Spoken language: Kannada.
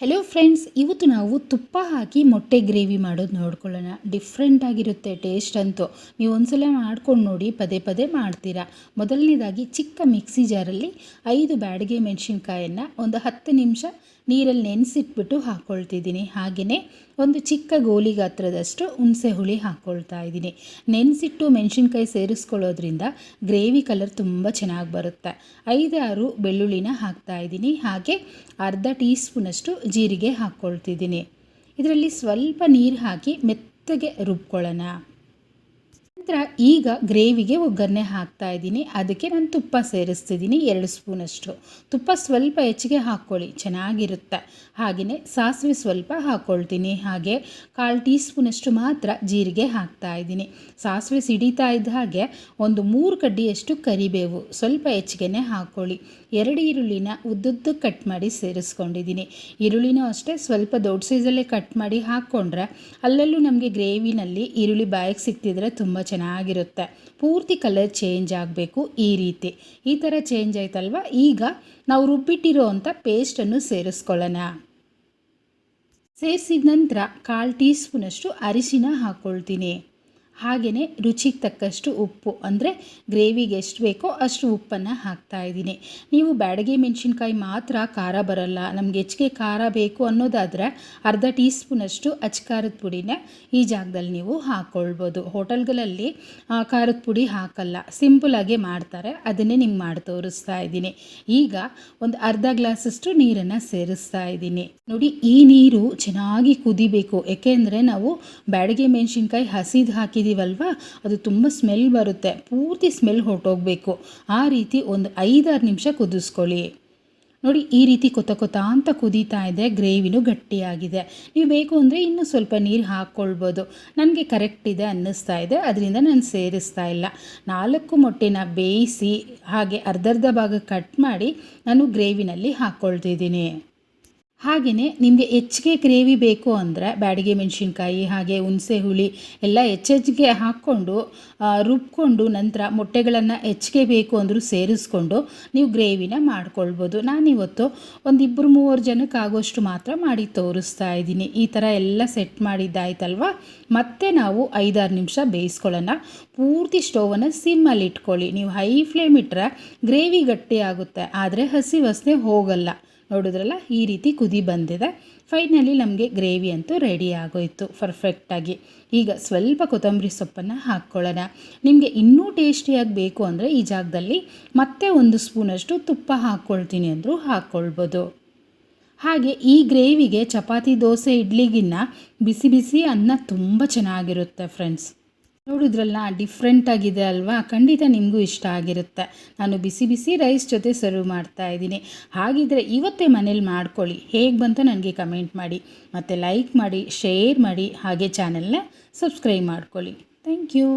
ಹೆಲೋ ಫ್ರೆಂಡ್ಸ್ ಇವತ್ತು ನಾವು ತುಪ್ಪ ಹಾಕಿ ಮೊಟ್ಟೆ ಗ್ರೇವಿ ಮಾಡೋದು ನೋಡ್ಕೊಳ್ಳೋಣ. ಡಿಫ್ರೆಂಟ್ ಆಗಿರುತ್ತೆ ಟೇಸ್ಟ್ ಅಂತೂ. ನೀವು ಒಂದ್ಸಲ ಮಾಡ್ಕೊಂಡು ನೋಡಿ, ಪದೇ ಪದೇ ಮಾಡ್ತೀರಾ. ಮೊದಲನೇದಾಗಿ ಚಿಕ್ಕ ಮಿಕ್ಸಿ ಜಾರಲ್ಲಿ ಐದು ಬ್ಯಾಡಿಗೆ ಮೆಣಸಿನ್ಕಾಯನ್ನು ಒಂದು ಹತ್ತು ನಿಮಿಷ ನೀರಲ್ಲಿ ನೆನೆಸಿಟ್ಬಿಟ್ಟು ಹಾಕ್ಕೊಳ್ತಿದ್ದೀನಿ ಹಾಗೆಯೇ ಒಂದು ಚಿಕ್ಕ ಗೋಲಿ ಗಾತ್ರದಷ್ಟು ಹುಣಸೆ ಹುಳಿ ಹಾಕ್ಕೊಳ್ತಾ ಇದ್ದೀನಿ. ನೆನೆಸಿಟ್ಟು ಮೆಣಸಿನ್ಕಾಯಿ ಸೇರಿಸ್ಕೊಳ್ಳೋದ್ರಿಂದ ಗ್ರೇವಿ ಕಲರ್ ತುಂಬ ಚೆನ್ನಾಗಿ ಬರುತ್ತೆ. ಐದಾರು ಬೆಳ್ಳುಳ್ಳಿನ ಹಾಕ್ತಾ ಇದ್ದೀನಿ. ಹಾಗೆ ಅರ್ಧ ಟೀ ಸ್ಪೂನಷ್ಟು ಜೀರಿಗೆ ಹಾಕ್ಕೊಳ್ತಿದ್ದೀನಿ ಇದರಲ್ಲಿ ಸ್ವಲ್ಪ ನೀರು ಹಾಕಿ ಮೆತ್ತಗೆ ರುಬ್ಕೊಳ್ಳೋಣ. ನಂತರ ಈಗ ಗ್ರೇವಿಗೆ ಒಗ್ಗರಣೆ ಹಾಕ್ತಾ ಇದ್ದೀನಿ. ಅದಕ್ಕೆ ನಾನು ತುಪ್ಪ ಸೇರಿಸ್ತಿದ್ದೀನಿ, ಎರಡು ಸ್ಪೂನಷ್ಟು. ತುಪ್ಪ ಸ್ವಲ್ಪ ಹೆಚ್ಚಿಗೆ ಹಾಕ್ಕೊಳ್ಳಿ, ಚೆನ್ನಾಗಿರುತ್ತೆ. ಹಾಗೆಯೇ ಸಾಸಿವೆ ಸ್ವಲ್ಪ ಹಾಕ್ಕೊಳ್ತೀನಿ. ಹಾಗೆ ಕಾಲು ಟೀ ಸ್ಪೂನಷ್ಟು ಮಾತ್ರ ಜೀರಿಗೆ ಹಾಕ್ತಾ ಇದ್ದೀನಿ. ಸಾಸಿವೆ ಸಿಡಿತಾ ಇದ್ದ ಹಾಗೆ ಒಂದು ಮೂರು ಕಡ್ಡಿಯಷ್ಟು ಕರಿಬೇವು ಸ್ವಲ್ಪ ಹೆಚ್ಚಿಗೆನೇ ಹಾಕ್ಕೊಳ್ಳಿ. ಎರಡು ಈರುಳ್ಳಿನ ಉದ್ದುದ್ದು ಕಟ್ ಮಾಡಿ ಸೇರಿಸ್ಕೊಂಡಿದ್ದೀನಿ. ಈರುಳ್ಳಿನೂ ಅಷ್ಟೇ ಸ್ವಲ್ಪ ದೊಡ್ಡ ಸೈಜಲ್ಲೇ ಕಟ್ ಮಾಡಿ ಹಾಕ್ಕೊಂಡ್ರೆ ಅಲ್ಲಲ್ಲೂ ನಮಗೆ ಗ್ರೇವಿನಲ್ಲಿ ಈರುಳ್ಳಿ ಬಾಯಿಗೆ ಸಿಕ್ತಿದ್ರೆ ತುಂಬ ಚೆನ್ನಾಗಿರುತ್ತೆ. ಪೂರ್ತಿ ಕಲರ್ ಚೇಂಜ್ ಆಗಬೇಕು ಈ ರೀತಿ. ಈ ಥರ ಚೇಂಜ್ ಆಯ್ತಲ್ವ? ಈಗ ನಾವು ರುಬ್ಬಿಟ್ಟಿರೋ ಅಂಥ ಪೇಸ್ಟನ್ನು ಸೇರಿಸ್ಕೊಳ್ಳೋಣ. ಸೇರಿಸಿದ ನಂತರ ಕಾಲು ಟೀ ಸ್ಪೂನಷ್ಟು ಅರಿಶಿನ ಹಾಕ್ಕೊಳ್ತೀನಿ ಹಾಗೆಯೇ ರುಚಿಗೆ ತಕ್ಕಷ್ಟು ಉಪ್ಪು, ಅಂದರೆ ಗ್ರೇವಿಗೆ ಎಷ್ಟು ಬೇಕೋ ಅಷ್ಟು ಉಪ್ಪನ್ನು ಹಾಕ್ತಾ ಇದ್ದೀನಿ. ನೀವು ಬ್ಯಾಡಗೆ ಮೆಣಸಿನ್ಕಾಯಿ ಮಾತ್ರ ಖಾರ ಬರಲ್ಲ. ನಮಗೆ ಹೆಚ್ಚಿಗೆ ಖಾರ ಬೇಕು ಅನ್ನೋದಾದರೆ ಅರ್ಧ ಟೀ ಸ್ಪೂನಷ್ಟು ಅಚ್ಕಾರದ ಪುಡಿನ ಈ ಜಾಗದಲ್ಲಿ ನೀವು ಹಾಕ್ಕೊಳ್ಬೋದು ಹೋಟೆಲ್ಗಳಲ್ಲಿ ಖಾರದ ಪುಡಿ ಹಾಕಲ್ಲ. ಸಿಂಪಲಾಗೆ ಮಾಡ್ತಾರೆ. ಅದನ್ನೇ ನಿಮ್ಗೆ ಮಾಡಿ ತೋರಿಸ್ತಾ ಇದ್ದೀನಿ. ಈಗ ಒಂದು ಅರ್ಧ ಗ್ಲಾಸಷ್ಟು ನೀರನ್ನು ಸೇರಿಸ್ತಾ ಇದ್ದೀನಿ. ನೋಡಿ, ಈ ನೀರು ಚೆನ್ನಾಗಿ ಕುದಿಬೇಕು. ಏಕೆಂದರೆ ನಾವು ಬ್ಯಾಡಗೆ ಮೆಣಸಿನ್ಕಾಯಿ ಹಸಿದು ಹಾಕಿದ್ದೀವಿ ಹಾಕಿದ್ದೀವಲ್ವ ಅದು ತುಂಬ ಸ್ಮೆಲ್ ಬರುತ್ತೆ. ಪೂರ್ತಿ ಸ್ಮೆಲ್ ಹೊರಟೋಗ್ಬೇಕು. ಆ ರೀತಿ ಒಂದು ಐದಾರು ನಿಮಿಷ ಕುದಿಸ್ಕೊಳ್ಳಿ. ನೋಡಿ, ಈ ರೀತಿ ಕೊತ ಕೊತ ಅಂತ ಕುದೀತಾ ಇದೆ. ಗ್ರೇವಿನೂ ಗಟ್ಟಿಯಾಗಿದೆ. ನೀವು ಬೇಕು ಅಂದರೆ ಇನ್ನೂ ಸ್ವಲ್ಪ ನೀರು ಹಾಕ್ಕೊಳ್ಬೋದು. ನನಗೆ ಕರೆಕ್ಟ್ ಇದೆ ಅನ್ನಿಸ್ತಾ ಇದೆ. ಅದರಿಂದ ನಾನು ಸೇರಿಸ್ತಾ ಇಲ್ಲ. ನಾಲ್ಕು ಮೊಟ್ಟೆನ ಬೇಯಿಸಿ ಹಾಗೆ ಅರ್ಧರ್ಧ ಭಾಗ ಕಟ್ ಮಾಡಿ ನಾನು ಗ್ರೇವಿನಲ್ಲಿ ಹಾಕ್ಕೊಳ್ತಿದ್ದೀನಿ. ಹಾಗೆಯೇ ನಿಮಗೆ ಹೆಚ್ಚಿಗೆ ಗ್ರೇವಿ ಬೇಕು ಅಂದರೆ ಬ್ಯಾಡಿಗೆ ಮೆಣಸಿನ್ಕಾಯಿ, ಹಾಗೆ ಹುಣಸೆ ಹುಳಿ ಎಲ್ಲ ಹೆಚ್ಚೆಚ್ಚಿಗೆ ಹಾಕ್ಕೊಂಡು ರುಬ್ಕೊಂಡು ನಂತರ ಮೊಟ್ಟೆಗಳನ್ನು ಹೆಚ್ಚಿಗೆ ಬೇಕು ಅಂದರೂ ಸೇರಿಸ್ಕೊಂಡು ನೀವು ಗ್ರೇವಿನ ಮಾಡ್ಕೊಳ್ಬೋದು. ನಾನಿವತ್ತು ಒಂದು ಇಬ್ಬರು ಮೂವರು ಜನಕ್ಕೆ ಆಗೋಷ್ಟು ಮಾತ್ರ ಮಾಡಿ ತೋರಿಸ್ತಾ ಇದ್ದೀನಿ. ಈ ಥರ ಎಲ್ಲ ಸೆಟ್ ಮಾಡಿದ್ದಾಯ್ತಲ್ವ? ಮತ್ತೆ ನಾವು ಐದಾರು ನಿಮಿಷ ಬೇಯಿಸ್ಕೊಳ್ಳೋಣ. ಪೂರ್ತಿ ಸ್ಟೋವನ್ನು ಸಿಮ್ಮಲ್ಲಿ ಇಟ್ಕೊಳ್ಳಿ. ನೀವು ಹೈ ಫ್ಲೇಮ್ ಇಟ್ಟರೆ ಗ್ರೇವಿ ಗಟ್ಟಿ ಆಗುತ್ತೆ ಆದರೆ ಹಸಿ ವಾಸನೆ ಹೋಗಲ್ಲ. ನೋಡಿದ್ರಲ್ಲ, ಈ ರೀತಿ ಕುದಿ ಬಂದಿದೆ. ಫೈನಲಿ ನಮಗೆ ಗ್ರೇವಿ ಅಂತೂ ರೆಡಿ ಆಗೋಯಿತು ಪರ್ಫೆಕ್ಟಾಗಿ ಈಗ ಸ್ವಲ್ಪ ಕೊತ್ತಂಬರಿ ಸೊಪ್ಪನ್ನು ಹಾಕ್ಕೊಳ್ಳೋಣ. ನಿಮಗೆ ಇನ್ನೂ ಟೇಸ್ಟಿಯಾಗಿ ಬೇಕು ಅಂದರೆ ಈ ಜಾಗದಲ್ಲಿ ಮತ್ತೆ ಒಂದು ಸ್ಪೂನಷ್ಟು ತುಪ್ಪ ಹಾಕ್ಕೊಳ್ತೀನಿ ಅಂದರೂ ಹಾಕ್ಕೊಳ್ಬೋದು. ಹಾಗೆ ಈ ಗ್ರೇವಿಗೆ ಚಪಾತಿ, ದೋಸೆ, ಇಡ್ಲಿಗಿನ್ನ ಬಿಸಿ ಬಿಸಿ ಅನ್ನ ತುಂಬ ಚೆನ್ನಾಗಿರುತ್ತೆ ಫ್ರೆಂಡ್ಸ್ ನೋಡಿದ್ರಲ್ಲ ಡಿಫ್ರೆಂಟ್ ಆಗಿದೆ ಅಲ್ವಾ? ಖಂಡಿತ ನಿಮಗೂ ಇಷ್ಟ ಆಗಿರುತ್ತೆ. ನಾನು ಬಿಸಿ ಬಿಸಿ ರೈಸ್ ಜೊತೆ ಸರ್ವ್ ಮಾಡ್ತಾ ಇದ್ದೀನಿ. ಹಾಗಿದ್ರೆ ಇವತ್ತೇ ಮನೇಲಿ ಮಾಡ್ಕೊಳ್ಳಿ. ಹೇಗೆ ಬಂತ ನನಗೆ ಕಮೆಂಟ್ ಮಾಡಿ. ಮತ್ತು ಲೈಕ್ ಮಾಡಿ ಶೇರ್ ಮಾಡಿ, ಹಾಗೆ ಚಾನೆಲ್ನ ಸಬ್ಸ್ಕ್ರೈಬ್ ಮಾಡ್ಕೊಳ್ಳಿ. Thank you